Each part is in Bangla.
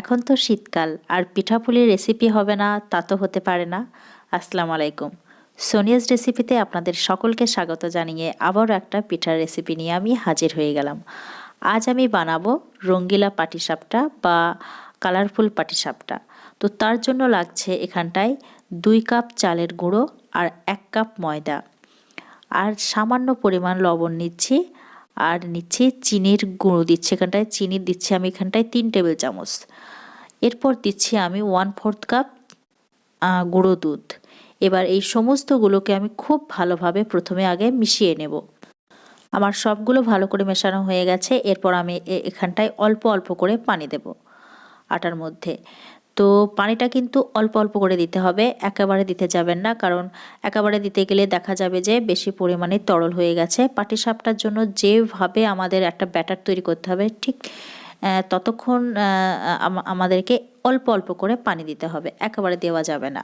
এখন তো শীতকাল, আর পিঠাপুলির রেসিপি হবে না, তা তো হতে পারে না। আসসালামু আলাইকুম। সোনিয়াস রেসিপিতে আপনাদের সকলকে স্বাগত জানিয়ে আবারও একটা পিঠার রেসিপি নিয়ে আমি হাজির হয়ে গেলাম। আজ আমি বানাবো রঙ্গিলা পাটিসাপটা বা কালারফুল পাটিসাপটা। তো তার জন্য লাগছে এখানটায় দুই কাপ চালের গুঁড়ো আর এক কাপ ময়দা। আর সামান্য পরিমাণ লবণ নিচ্ছি। আর নিচ্ছি চিনির গুঁড়ো দিচ্ছি এখানটায়, চিনি দিচ্ছি আমি এখানটায় তিন টেবিল চামচ। এরপর দিচ্ছি আমি ওয়ান ফোর্থ কাপ গুঁড়ো দুধ। এবার এই সমস্তগুলোকে আমি খুব ভালোভাবে প্রথমে আগে মিশিয়ে নেব। আমার সবগুলো ভালো করে মেশানো হয়ে গেছে, এরপর আমি এখানটায় অল্প অল্প করে পানি দেব। আটার মধ্যে। তো পানিটা কিন্তু অল্প অল্প করে দিতে হবে। একেবারে দিতে যাবেন না, কারণ একেবারে দিতে গেলে দেখা যাবে যে বেশি পরিমাণে তরল হয়ে গেছে। পাটিসাপটার জন্য যেভাবে আমাদের একটা ব্যাটার তৈরি করতে হবে, ঠিক ততক্ষণ আমাদেরকে অল্প অল্প করে পানি দিতে হবে, একেবারে দেওয়া যাবে না।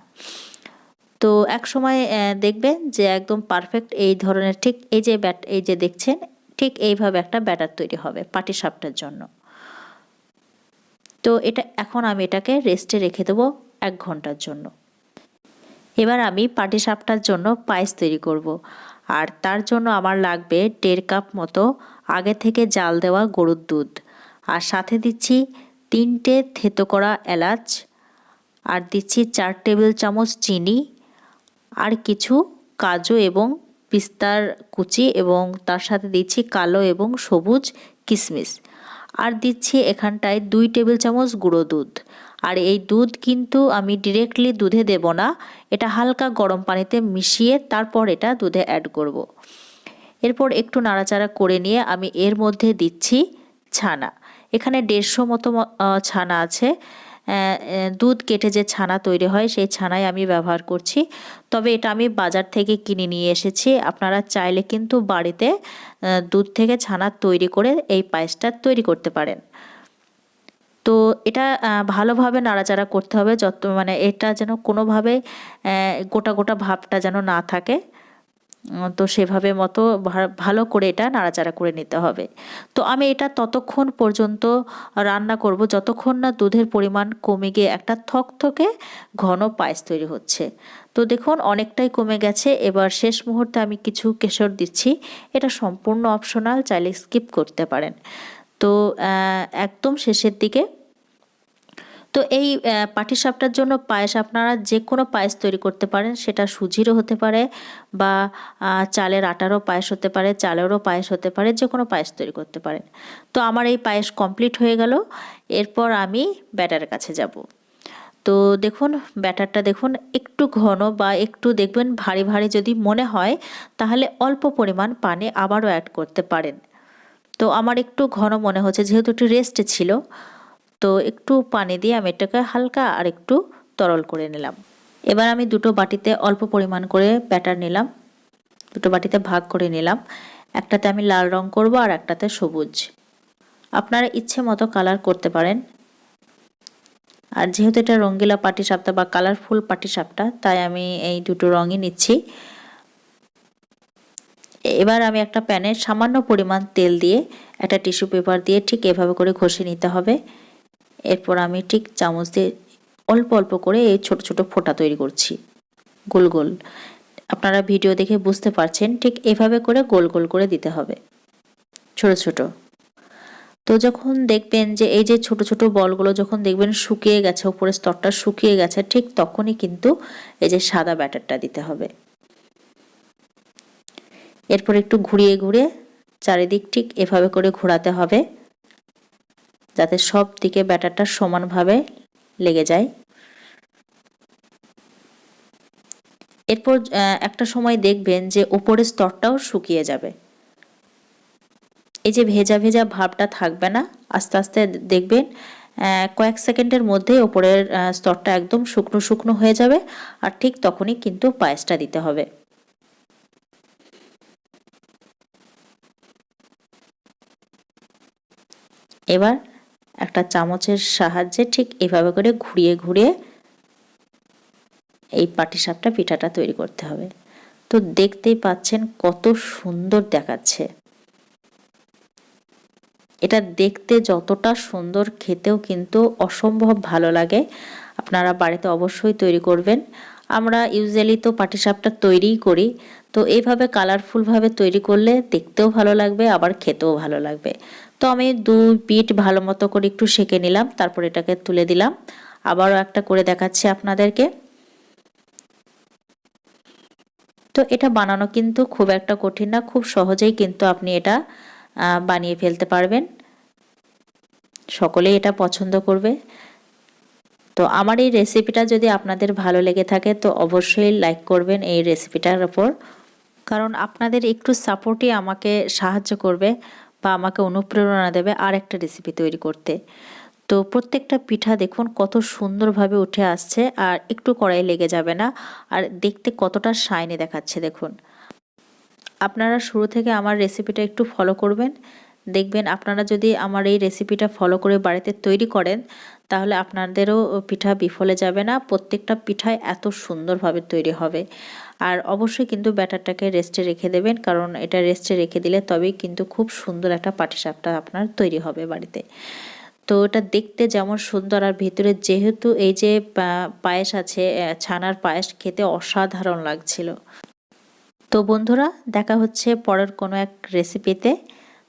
তো এক সময় দেখবেন যে একদম পারফেক্ট এই ধরনের, ঠিক, এই যে ব্যাট, এই যে দেখছেন, ঠিক এইভাবে একটা ব্যাটার তৈরি হবে পাটিসাপটার জন্য। তো এটা, এখন আমি এটাকে রেস্টে রেখে দেবো এক ঘণ্টার জন্য। এবার আমি পাটিসাপটার জন্য পায়েস তৈরি করব। আর তার জন্য আমার লাগবে দেড় কাপ মতো আগে থেকে জাল দেওয়া গরুর দুধ। আর সাথে দিচ্ছি তিনটে থেতো করা এলাচ। আর দিচ্ছি চার টেবিল চামচ চিনি। আর কিছু কাজু এবং পিস্তার কুচি এবং তার সাথে দিচ্ছি কালো এবং সবুজ কিশমিশ আর দিচ্ছি এখানটায় দুই টেবিল চামচ গুঁড়ো দুধ। আর এই দুধ কিন্তু আমি ডিরেক্টলি দুধে দেব না, এটা হালকা গরম পানিতে মিশিয়ে তারপর এটা দুধে অ্যাড করব। এরপর একটু নাড়াচাড়া করে নিয়ে আমি এর মধ্যে দিচ্ছি ছানা। এখানে দেড়শো মতো ছানা আছে। দুধ কেটে যে ছানা তৈরি হয়, সেই ছানাই আমি ব্যবহার করছি। তবে এটা আমি বাজার থেকে কিনে নিয়ে এসেছি। আপনারা চাইলে কিন্তু বাড়িতে দুধ থেকে ছানা তৈরি করে এই পায়েসটা তৈরি করতে পারেন। তো এটা ভালোভাবে নাড়াচাড়া করতে হবে। যত মানে এটা যেন কোনোভাবে গোটা গোটা ভাবটা যেন না থাকে। তো সেভাবে মতো ভালো করে এটা নাড়াচাড়া করে নিতে হবে। তো আমি এটা ততক্ষণ পর্যন্ত রান্না করব যতক্ষণ না দুধের পরিমাণ কমে গিয়ে একটা থকথকে ঘন পায়েস তৈরি হচ্ছে। তো দেখুন, অনেকটাই কমে গেছে। এবার শেষ মুহূর্তে আমি কিছু কেশর দিচ্ছি। এটা সম্পূর্ণ অপশনাল চাইলে স্কিপ করতে পারেন। তো একদম শেষের দিকে তো এই পাটিসাপটার জন্য পায়েস আপনারা যে কোনো পায়েস তৈরি করতে পারেন, সেটা সুজিরও হতে পারে বা চালের আটারও পায়েস হতে পারে, চালেরও পায়েস হতে পারে যে কোনো পায়েস তৈরি করতে পারেন। তো আমার এই পায়েস কমপ্লিট হয়ে গেল, এরপর আমি ব্যাটারের কাছে যাব। তো দেখুন, ব্যাটারটা দেখুন, একটু ঘন বা একটু দেখবেন ভারী ভারী যদি মনে হয়, তাহলে অল্প পরিমাণ পানি আবারও অ্যাড করতে পারেন। তো আমার একটু ঘন মনে হচ্ছে, যেহেতু একটু রেস্টে ছিল তো একটু পানি দিয়ে আমি এটাকে হালকা আর একটু তরল করে নিলাম। এবার আমি দুটো বাটিতে অল্প পরিমাণ করে ব্যাটার নিলাম। দুটো বাটিতে ভাগ করে নিলাম। একটাতে আমি লাল রং করব আর একটাতে সবুজ। আপনারা ইচ্ছে মতো কালার করতে পারেন। আর যেহেতু এটা রঙ্গিলা পাটি সাপটা বা কালারফুল পাটি সাপটা তাই আমি এই দুটো রঙই নিচ্ছি। এবার আমি একটা প্যানে সামান্য পরিমাণ তেল দিয়ে একটা টিস্যু পেপার দিয়ে ঠিক এভাবে করে ঘষে নিতে হবে। এরপর আমি ঠিক চামচ দিয়ে অল্প অল্প করে এই ছোট ছোট ফোঁটা তৈরি করছি। গোল গোল। আপনারা ভিডিও দেখে বুঝতে পারছেন ঠিক এভাবে করে গোল গোল করে দিতে হবে। ছোট ছোট। তো যখন দেখবেন যে এই যে ছোট ছোট বলগুলো যখন দেখবেন শুকিয়ে গেছে উপরের স্তরটা শুকিয়ে গেছে, ঠিক তখনই কিন্তু এই যে সাদা ব্যাটারটা দিতে হবে। এরপর একটু ঘুরিয়ে ঘুরিয়ে চারিদিক ঠিক এভাবে করে ঘোরাতে হবে। যাতে সব দিকে ব্যাটারটা সমানভাবে লেগে যায়। এরপর একটা সময় দেখবেন যে ওপরের স্তরটাও শুকিয়ে যাবে। এই যে ভেজা ভেজা ভাবটা থাকবে না, আস্তে আস্তে দেখবেন কয়েক সেকেন্ডের মধ্যেই ওপরের স্তরটা একদম শুকনো শুকনো হয়ে যাবে আর ঠিক তখনই কিন্তু পায়েসটা দিতে হবে। এবার একটা চামচের সাহায্যে ঠিক এভাবে করে ঘুরিয়ে ঘুরিয়ে এই পাটিসাপটা পিঠাটা তৈরি করতে হবে। তো দেখতেই পাচ্ছেন কত সুন্দর দেখাচ্ছে। এটা দেখতে যতটা সুন্দর খেতেও কিন্তু অসম্ভব ভালো লাগে। আপনারা বাড়িতে অবশ্যই তৈরি করবেন। আমরা ইউজুয়ালি তো পাটিসাপটা তৈরিই করি। তো এইভাবে কালারফুলভাবে তৈরি করলে দেখতেও ভালো লাগবে, আবার খেতেও ভালো লাগবে। তো আমি দুই পিঠ ভালো মতো করে একটু সেঁকে নিলাম, তারপর এটাকে তুলে দিলাম। আবারও একটা করে দেখাচ্ছি আপনাদেরকে। তো এটা বানানো কিন্তু খুব একটা কঠিন না, খুব সহজেই কিন্তু আপনি এটা বানিয়ে ফেলতে পারবেন। সকলেই এটা পছন্দ করবে। তো আমার এই রেসিপিটা যদি আপনাদের ভালো লেগে থাকে, তো অবশ্যই লাইক করবেন এই রেসিপিটার ওপর কারণ আপনাদের একটু সাপোর্টই আমাকে সাহায্য করবে। বা আমাকে অনুপ্রেরণা দেবে আর একটা রেসিপি তৈরি করতে। তো প্রত্যেকটা পিঠা দেখুন কত সুন্দরভাবে উঠে আসছে আর একটু কড়াই লেগে যাবে না আর দেখতে কতটা শাইনি দেখাচ্ছে দেখুন। আপনারা শুরু থেকে আমার রেসিপিটা একটু ফলো করবেন। দেখবেন আপনারা যদি আমার এই রেসিপিটা ফলো করে বাড়িতে তৈরি করেন, তাহলে আপনাদেরও পিঠা বিফলে যাবে না, প্রত্যেকটা পিঠাই এত সুন্দরভাবে তৈরি হবে। আর অবশ্যই কিন্তু ব্যাটারটাকে রেস্টে রেখে দেবেন, কারণ এটা রেস্টে রেখে দিলে তবেই কিন্তু খুব সুন্দর একটা পাটিসাপটা আপনার তৈরি হবে বাড়িতে। তো এটা দেখতে যেমন সুন্দর, আর ভিতরে যেহেতু এই যে পায়েস আছে ছানার পায়েস, খেতে অসাধারণ লাগছিল। তো বন্ধুরা, দেখা হচ্ছে পরের কোনো এক রেসিপিতে